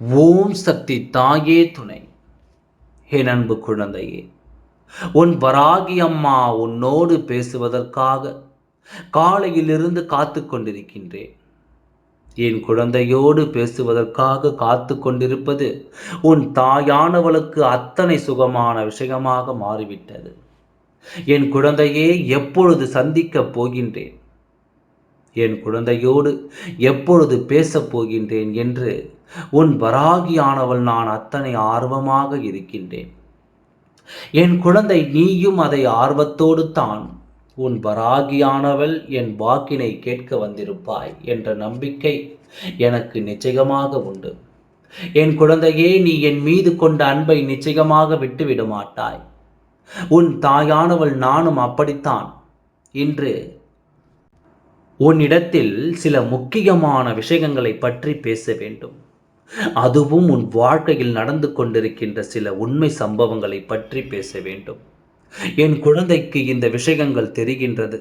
ஓம் சக்தி தாயே துணை. என் அன்பு குழந்தையே உன் வராகி அம்மா உன்னோடு பேசுவதற்காக காலையிலிருந்து காத்து கொண்டிருக்கின்றேன். என் குழந்தையோடு பேசுவதற்காக காத்து கொண்டிருப்பது உன் தாயானவளுக்கு அத்தனை சுகமான விஷயமாக மாறிவிட்டது. என் குழந்தையே எப்பொழுது சந்திக்கப் போகின்றேன்? என் குழந்தையோடு எப்பொழுது பேசப் போகின்றேன் என்று உன் வராகியானவள் நான் அத்தனை ஆர்வமாக இருக்கின்றேன். என் குழந்தை நீயும் அதை ஆர்வத்தோடு தான் உன் வராகியானவள் என் வாக்கினை கேட்க வந்திருப்பாய் என்ற நம்பிக்கை எனக்கு நிச்சயமாக உண்டு. என் குழந்தையே நீ என் மீது கொண்ட அன்பை நிச்சயமாக விட்டுவிட மாட்டாய். உன் தாயானவள் நானும் அப்படித்தான். இன்று உன்னிடத்தில் சில முக்கியமான விஷயங்களை பற்றி பேச வேண்டும். அதுவும் உன் வாழ்க்கையில் நடந்து கொண்டிருக்கின்ற சில உண்மை சம்பவங்களை பற்றி பேச வேண்டும். என் குழந்தைக்கு இந்த விஷயங்கள் தெரிகின்றது.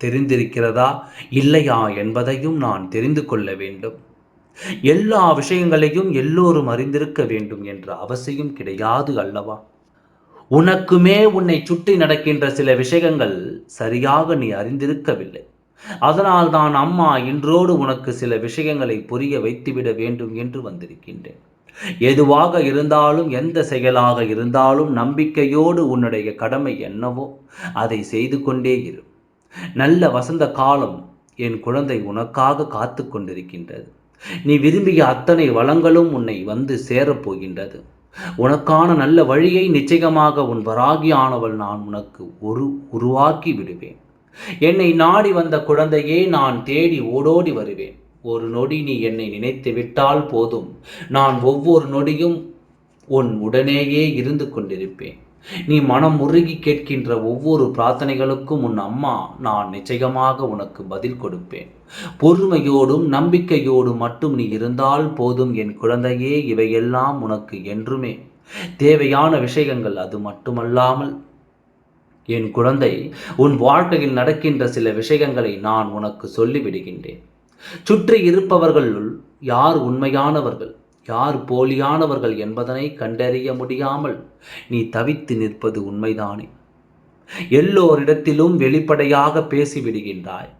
தெரிந்திருக்கிறதா இல்லையா என்பதையும் நான் தெரிந்து கொள்ள வேண்டும். எல்லா விஷயங்களையும் எல்லோரும் அறிந்திருக்க வேண்டும் என்ற அவசியம் கிடையாது அல்லவா? உனக்குமே உன்னை சுற்றி நடக்கின்ற சில விஷயங்கள் சரியாக நீ அறிந்திருக்கவில்லை. அதனால் தான் அம்மா இன்றோடு உனக்கு சில விஷயங்களை புரிய வைத்துவிட வேண்டும் என்று வந்திருக்கின்றேன். எதுவாக இருந்தாலும் எந்த செயலாக இருந்தாலும் நம்பிக்கையோடு உன்னுடைய கடமை என்னவோ அதை செய்து கொண்டே இரு. நல்ல வசந்த காலம் என் குழந்தை உனக்காக காத்து கொண்டிருக்கின்றது. நீ விரும்பிய அத்தனை வளங்களும் உன்னை வந்து சேரப்போகின்றது உனக்கான நல்ல வழியை நிச்சயமாக உன் வராகியானவள் நான் உனக்கு ஒரு உருவாக்கி விடுவேன். என்னை நாடி வந்த குழந்தையே நான் தேடி ஓடோடி வருவேன். ஒரு நொடி நீ என்னை நினைத்து விட்டால் போதும். நான் ஒவ்வொரு நொடியும் உன் உடனேயே இருந்து கொண்டிருப்பேன். நீ மனம் முருகி கேட்கின்ற ஒவ்வொரு பிரார்த்தனைகளுக்கும் உன் அம்மா நான் நிச்சயமாக உனக்கு பதில் கொடுப்பேன். பொறுமையோடும் நம்பிக்கையோடும் மட்டும் நீ இருந்தால் போதும். என் குழந்தையே இவையெல்லாம் உனக்கு என்றுமே. தேவையான விஷயங்கள் அது மட்டுமல்லாமல் என் குழந்தை உன் வாழ்க்கையில் நடக்கின்ற சில விஷயங்களை நான் உனக்கு சொல்லிவிடுகின்றேன். சுற்றி இருப்பவர்களுள் யார் உண்மையானவர்கள் யார் போலியானவர்கள் என்பதனை கண்டறிய முடியாமல் நீ தவித்து நிற்பது உண்மைதானே? எல்லோரிடத்திலும் வெளிப்படையாக பேசிவிடுகின்றாய்.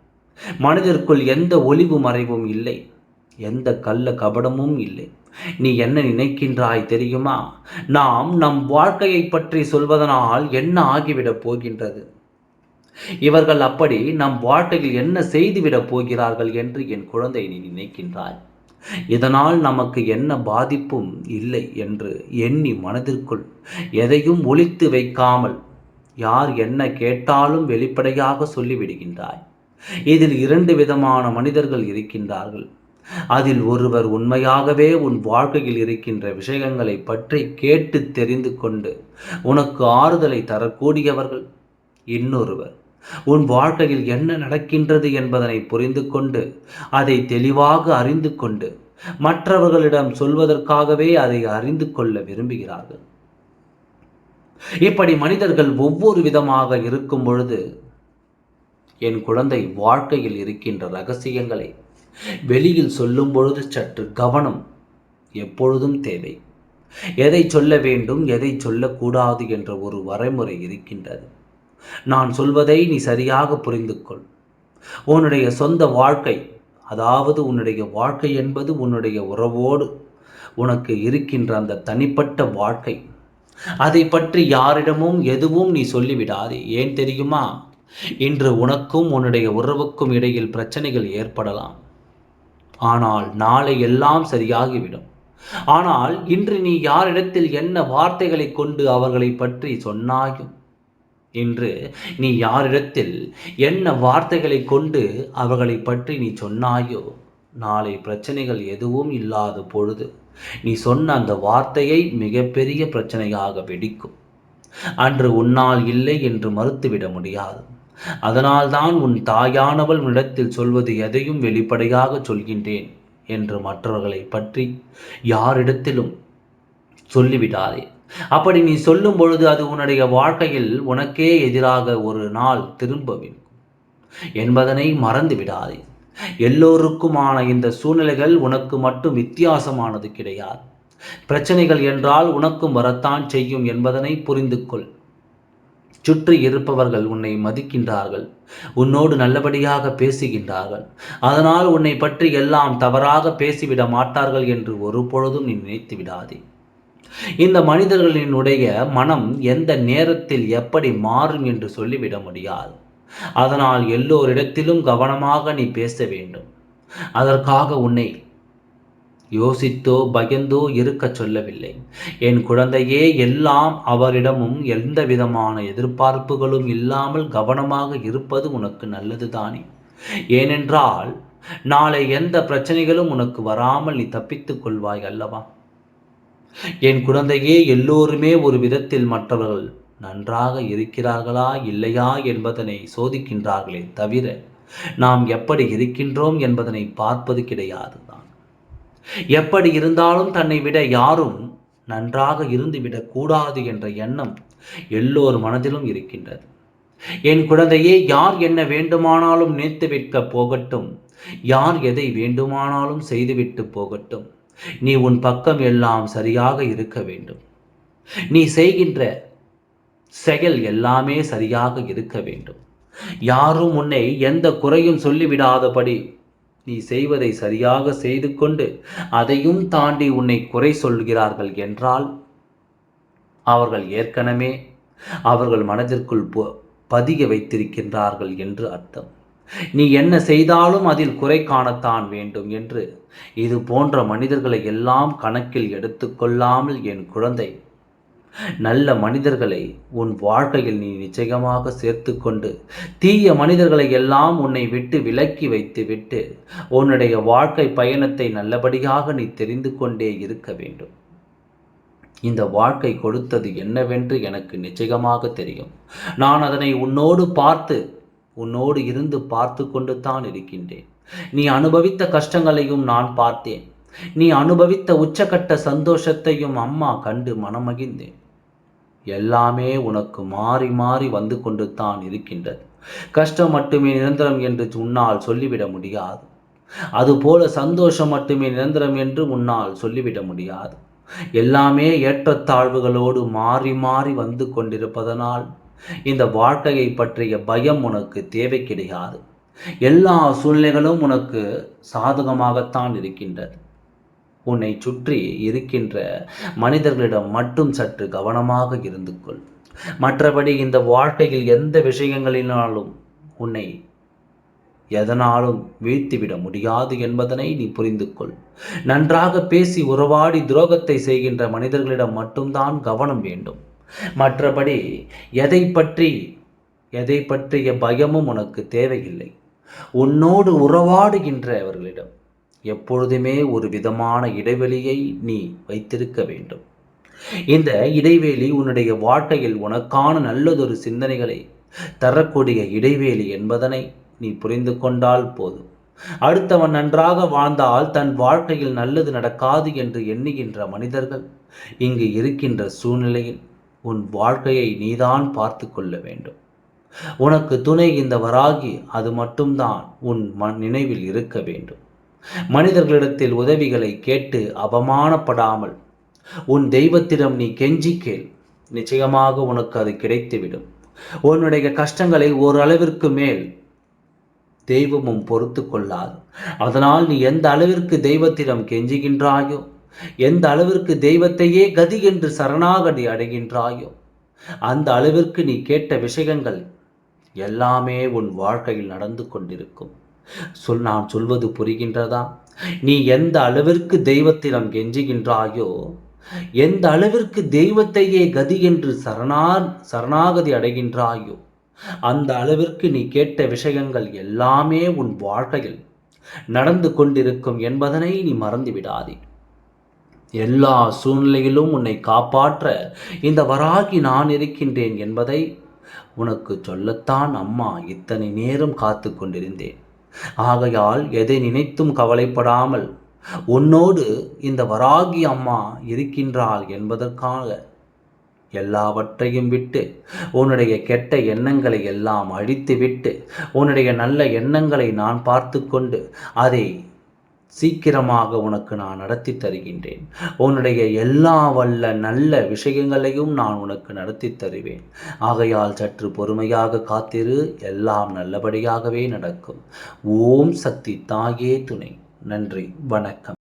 மனதிற்குள் எந்த ஒளிவு மறைவும் இல்லை. எந்த கள்ள கபடமும் இல்லை. நீ என்ன நினைக்கின்றாய் தெரியுமா? நாம் நம் வாழ்க்கையை பற்றி சொல்வதனால் என்ன ஆகிவிடப் போகின்றது? இவர்கள் அப்படி நம் வாழ்க்கையில் என்ன செய்துவிடப் போகிறார்கள் என்று என் குழந்தை நீ நினைக்கின்றாய். இதனால் நமக்கு என்ன பாதிப்பும் இல்லை என்று எண்ணி மனதிற்குள் எதையும் ஒழித்து வைக்காமல் யார் என்ன கேட்டாலும் வெளிப்படையாக சொல்லிவிடுகின்றாய். இதில் இரண்டு விதமான மனிதர்கள் இருக்கின்றார்கள். அதில் ஒருவர் உண்மையாகவே உன் வாழ்க்கையில் இருக்கின்ற விஷயங்களை பற்றி கேட்டு தெரிந்து கொண்டு உனக்கு ஆறுதலை தரக்கூடியவர்கள் இன்னொருவர். உன் வாழ்க்கையில் என்ன நடக்கின்றது என்பதனை புரிந்து கொண்டு அதை தெளிவாக அறிந்து கொண்டு மற்றவர்களிடம் சொல்வதற்காகவே அதை அறிந்து கொள்ள விரும்புகிறார்கள். இப்படி மனிதர்கள் ஒவ்வொரு விதமாக இருக்கும் பொழுது என் குழந்தை வாழ்க்கையில் இருக்கின்ற ரகசியங்களை வெளியில் சொல்லும் பொழுது சற்று கவனம் எப்பொழுதும் தேவை. எதை சொல்ல வேண்டும் எதை சொல்லக்கூடாது என்ற ஒரு வரைமுறை இருக்கின்றது. நான் சொல்வதை நீ சரியாக புரிந்து கொள் உன்னுடைய சொந்த வாழ்க்கை அதாவது உன்னுடைய வாழ்க்கை என்பது உன்னுடைய உறவோடு உனக்கு இருக்கின்ற அந்த தனிப்பட்ட வாழ்க்கை. அதை பற்றி யாரிடமும் எதுவும் நீ சொல்லிவிடாதே ஏன் தெரியுமா? இன்று உனக்கும் உன்னுடைய உறவுக்கும் இடையில் பிரச்சனைகள் ஏற்படலாம். ஆனால் நாளை எல்லாம் சரியாகிவிடும். ஆனால் இன்று நீ யாரிடத்தில் என்ன வார்த்தைகளை கொண்டு அவர்களை பற்றி சொன்னாயும்? இன்று நீ யாரிடத்தில் என்ன வார்த்தைகளை கொண்டு அவர்களை பற்றி நீ சொன்னாயோ? நாளை பிரச்சனைகள் எதுவும் இல்லாத பொழுது நீ சொன்ன அந்த வார்த்தையை மிகப்பெரிய பிரச்சனையாக வெடிக்கும். அன்று உன்னால் இல்லை என்று மறுத்துவிட முடியாது. அதனால்தான் உன் தாயானவள் உன்னிடத்தில் சொல்வது எதையும் வெளிப்படையாக சொல்கின்றேன் என்று மற்றவர்களை பற்றி யாரிடத்திலும் சொல்லிவிடாதே. அப்படி நீ சொல்லும் பொழுது அது உன்னுடைய வாழ்க்கையில் உனக்கே எதிராக ஒரு நாள் திரும்ப என்பதனை மறந்து விடாதே எல்லோருக்குமான இந்த சூழ்நிலைகள் உனக்கு மட்டும் வித்தியாசமானது கிடையாது. பிரச்சனைகள் என்றால் உனக்கும் வரத்தான் செய்யும் என்பதனை புரிந்து கொள் சுற்றி இருப்பவர்கள் உன்னை மதிக்கின்றார்கள். உன்னோடு நல்லபடியாக பேசுகின்றார்கள். அதனால் உன்னை பற்றி எல்லாம் தவறாக பேசிவிட மாட்டார்கள் என்று ஒரு பொழுதும் நீ நினைத்து விடாதே. இந்த மனிதர்களினுடைய மனம் எந்த நேரத்தில் எப்படி மாறும் என்று சொல்லிவிட முடியாது. அதனால் எல்லோரிடத்திலும் கவனமாக நீ பேச வேண்டும். அதற்காக உன்னை யோசித்தோ பயந்தோ இருக்க சொல்லவில்லை. என் குழந்தையே எல்லாம் அவரிடமும் எந்த விதமான எதிர்பார்ப்புகளும் இல்லாமல் கவனமாக இருப்பது உனக்கு நல்லது தானே ஏனென்றால் நாளை எந்த பிரச்சனைகளும் உனக்கு வராமல் நீ தப்பித்துக் கொள்வாய் அல்லவா? என் குழந்தையே எல்லோருமே ஒரு விதத்தில் மற்றவர்கள் நன்றாக இருக்கிறார்களா இல்லையா என்பதனை சோதிக்கின்றார்களே தவிர நாம் எப்படி இருக்கின்றோம் என்பதனை பார்ப்பது கிடையாது தான் எப்படி இருந்தாலும் தன்னை விட யாரும் நன்றாக இருந்துவிடக் கூடாது என்ற எண்ணம் எல்லோர் மனதிலும் இருக்கின்றது. என் குழந்தையே யார் என்ன வேண்டுமானாலும் நேர்த்து போகட்டும். யார் எதை வேண்டுமானாலும் செய்துவிட்டு போகட்டும். நீ உன் பக்கம் எல்லாம் சரியாக இருக்க வேண்டும். நீ செய்கின்ற செயல் எல்லாமே சரியாக இருக்க வேண்டும். யாரும் உன்னை எந்த குறையும் சொல்லிவிடாதபடி நீ செய்வதை சரியாக செய்து கொண்டு அதையும் தாண்டி உன்னை குறை சொல்கிறார்கள் என்றால் அவர்கள் ஏற்கனவே அவர்கள் மனதிற்குள் பதிக வைத்திருக்கின்றார்கள் என்று அர்த்தம். நீ என்ன செய்தாலும் அதில் குறை காணத்தான் வேண்டும் என்று இது போன்ற மனிதர்களை எல்லாம் கணக்கில் எடுத்துக்கொள்ளாமல் என் குழந்தை நல்ல மனிதர்களை உன் வாழ்க்கையில் நீ நிச்சயமாக சேர்த்து கொண்டு தீய மனிதர்களை எல்லாம் உன்னை விட்டு விலக்கி வைத்து விட்டு உன்னுடைய வாழ்க்கை பயணத்தை நல்லபடியாக நீ தெரிந்து கொண்டே இருக்க வேண்டும். இந்த வாழ்க்கை கொடுத்தது என்னவென்று எனக்கு நிச்சயமாக தெரியும். நான் அதனை உன்னோடு பார்த்து உன்னோடு இருந்து பார்த்து கொண்டு தான் இருக்கின்றேன். நீ அனுபவித்த கஷ்டங்களையும் நான் பார்த்தேன். நீ அனுபவித்த உச்சக்கட்ட சந்தோஷத்தையும் அம்மா கண்டு மனமகிழ்ந்தேன். எல்லாமே உனக்கு மாறி மாறி வந்து கொண்டு தான் இருக்கின்றது. கஷ்டம் மட்டுமே நிரந்தரம் என்று உன்னால் சொல்லிவிட முடியாது. அதுபோல சந்தோஷம் மட்டுமே நிரந்தரம் என்று உன்னால் சொல்லிவிட முடியாது. எல்லாமே ஏற்றத்தாழ்வுகளோடு மாறி மாறி வந்து கொண்டிருப்பதனால் இந்த வாழ்க்கையை பற்றிய பயம் உனக்கு தேவை கிடையாது எல்லா சூழ்நிலைகளும் உனக்கு சாதகமாகத்தான் இருக்கின்றது. உன்னை சுற்றி இருக்கின்ற மனிதர்களிடம் மட்டும் சற்று கவனமாக இருந்து கொள். மற்றபடி இந்த வாழ்க்கையில் எந்த விஷயங்களினாலும் உன்னை எதனாலும் வீழ்த்திவிட முடியாது என்பதனை நீ புரிந்து கொள். நன்றாக பேசி உறவாடி துரோகத்தை செய்கின்ற மனிதர்களிடம் மட்டும்தான் கவனம் வேண்டும். மற்றபடி எதை பற்றி எதை பற்றிய பயமும் உனக்கு தேவையில்லை. உன்னோடு உறவாடுகின்றவர்களிடம் எப்பொழுதுமே ஒரு விதமான இடைவெளியை நீ வைத்திருக்க வேண்டும். இந்த இடைவெளி உன்னுடைய வாழ்க்கையில் உனக்கான நல்லதொரு சிந்தனைகளை தரக்கூடிய இடைவேளி என்பதனை நீ புரிந்து கொண்டால் போதும். அடுத்தவன் நன்றாக வாழ்ந்தால் தன் வாழ்க்கையில் நல்லது நடக்காது என்று எண்ணுகின்ற மனிதர்கள் இங்கு இருக்கின்ற சூழ்நிலையில் உன் வாழ்க்கையை நீதான் பார்த்து கொள்ள வேண்டும். உனக்கு துணை இந்த வராகி அது மட்டும்தான் உன் மண் நினைவில் இருக்க வேண்டும். மனிதர்களிடத்தில் உதவிகளை கேட்டு அவமானப்படாமல் உன் தெய்வத்திடம் நீ கெஞ்சி கேள். நிச்சயமாக உனக்கு அது கிடைத்துவிடும். உன்னுடைய கஷ்டங்களை ஓரளவிற்கு மேல் தெய்வமும் பொறுத்து கொள்ளாது. அதனால் நீ எந்த அளவிற்கு தெய்வத்திடம் கெஞ்சுகின்றாயோ எந்த அளவிற்கு தெய்வத்தையே கதி என்று சரணாகதி அடைகின்றாயோ அந்த அளவிற்கு நீ கேட்ட விஷயங்கள் எல்லாமே உன் வாழ்க்கையில் நடந்து கொண்டிருக்கும். சொல் நான் சொல்வது புரிகின்றதா? நீ எந்த அளவிற்கு தெய்வத்திடம் கெஞ்சுகின்றாயோ எந்த அளவிற்கு தெய்வத்தையே கதி என்று சரணா சரணாகதி அடைகின்றாயோ அந்த அளவிற்கு நீ கேட்ட விஷயங்கள் எல்லாமே உன் வாழ்க்கையில் நடந்து கொண்டிருக்கும் என்பதனை நீ மறந்து விடாதே. எல்லா சூழ்நிலையிலும் உன்னை காப்பாற்ற இந்த வராகி நான் இருக்கின்றேன் என்பதை உனக்கு சொல்லத்தான் அம்மா இத்தனை நேரம் காத்து கொண்டிருந்தேன். ஆகையால் எதை நினைத்தும் கவலைப்படாமல் உன்னோடு இந்த வராகி அம்மா இருக்கின்றாள் என்பதற்காக எல்லாவற்றையும் விட்டு உன்னுடைய கெட்ட எண்ணங்களை எல்லாம் அழித்து விட்டு உன்னுடைய நல்ல எண்ணங்களை நான் பார்த்து கொண்டு அதை சீக்கிரமாக உனக்கு நான் நடத்தி தருகின்றேன். உன்னுடைய எல்லா வல்ல நல்ல விஷயங்களையும் நான் உனக்கு நடத்தி தருவேன். ஆகையால் சற்று பொறுமையாக காத்திரு எல்லாம் நல்லபடியாகவே நடக்கும். ஓம் சக்தி தாயே துணை. நன்றி வணக்கம்.